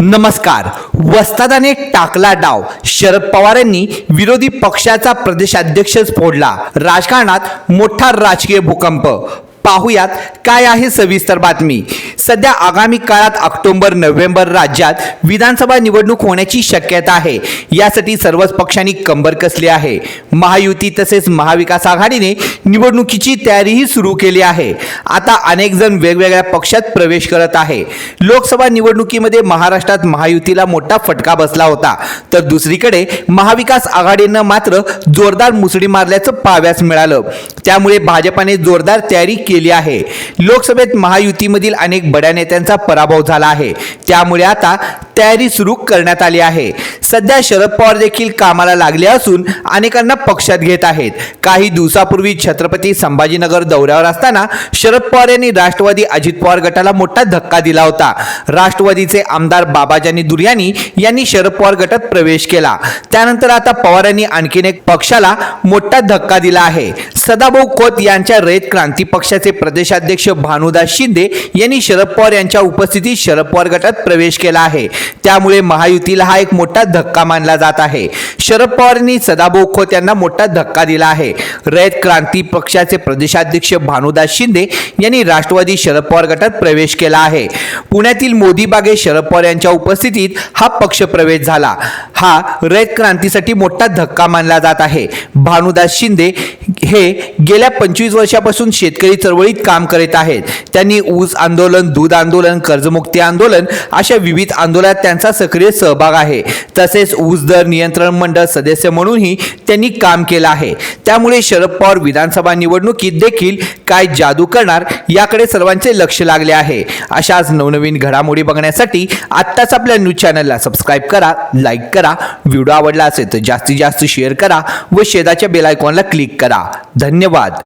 नमस्कार. वस्तादाने टाकला डाव. शरद पवारांनी विरोधी पक्षाचा प्रदेशाध्यक्षच फोडला. राजकारणात मोठा राजकीय भूकंप. पाहूयात काय आहे सविस्तर बातमी. सध्या आगामी काळात ऑक्टोबर नोव्हेंबर राज्यात विधानसभा निवडणूक होण्याची शक्यता आहे. यासाठी सर्वच पक्षांनी कंबर कसली आहे. महायुती तसेच महाविकास आघाडीने निवडणुकीची तयारीही सुरू केली आहे. आता अनेक जण वेगवेगळ्या पक्षात प्रवेश करत आहे. लोकसभा निवडणुकीमध्ये महाराष्ट्रात महायुतीला मोठा फटका बसला होता. तर दुसरीकडे महाविकास आघाडीनं मात्र जोरदार मुसडी मारल्याचं पाहाव्यास मिळालं. त्यामुळे भाजपाने जोरदार तयारी केली आहे. लोकसभेत महायुतीमधील अनेक बड्या नेत्यांचा पराभव झाला आहे. त्यामुळे आता तयारी सुरू करण्यात आली आहे. सध्या शरद पवार देखील कामाला लागले असून अनेकांना पक्षात घेत आहेत. काही दिवसापूर्वी छत्रपती संभाजीनगर दौऱ्यावर असताना शरद पवार यांनी राष्ट्रवादी अजित पवार गटाला मोठा धक्का दिला होता. राष्ट्रवादीचे आमदार बाबाजानी दुर्यानी यांनी शरद पवार गटात प्रवेश केला. त्यानंतर आता पवारांनी आणखीन एक पक्षाला मोठा धक्का दिला आहे. सदाभाऊ खोत यांच्या रयत क्रांती पक्षाचे प्रदेशाध्यक्ष भानुदास शिंदे यांनी शरद पवार यांच्या उपस्थितीत शरद पवार गटात प्रवेश केला आहे. त्यामुळे महायुतीला हा एक मोठा धक्का मानला जात आहे. शरद पवारांनी सदाभाऊ खोत यांना मोठा धक्का दिला आहे. रयत क्रांती पक्षाचे प्रदेशाध्यक्ष भानुदास शिंदे यांनी राष्ट्रवादी शरद पवार गटात प्रवेश केला आहे. पुण्यातील मोदी बागे शरद पवार यांच्या उपस्थितीत हा पक्ष प्रवेश झाला. हा रयत क्रांतीसाठी मोठा धक्का मानला जात आहे. भानुदास शिंदे हे गेल्या पंचवीस वर्षापासून शेतकरी चळवळीत काम करीत आहेत. त्यांनी ऊस आंदोलन दूध आंदोलन कर्जमुक्ती आंदोलन अशा विविध आंदोलनात त्यांचा सक्रिय सहभाग आहे. तसेच ऊस दर नियंत्रण मंडळ सदस्य म्हणूनही त्यांनी काम केलं आहे. त्यामुळे शरद पवार विधानसभा निवडणुकीत देखील काय जादू करणार याकडे सर्वांचे लक्ष लागले आहे. अशाच नवनवीन घडामोडी बघण्यासाठी आत्ताच आपल्या न्यूज चॅनलला सबस्क्राईब करा लाईक करा. व्हिडिओ आवडला असेल तर जास्तीत जास्त शेअर करा व शेजाच्या बेल आयकॉनला क्लिक करा. धन्यवाद.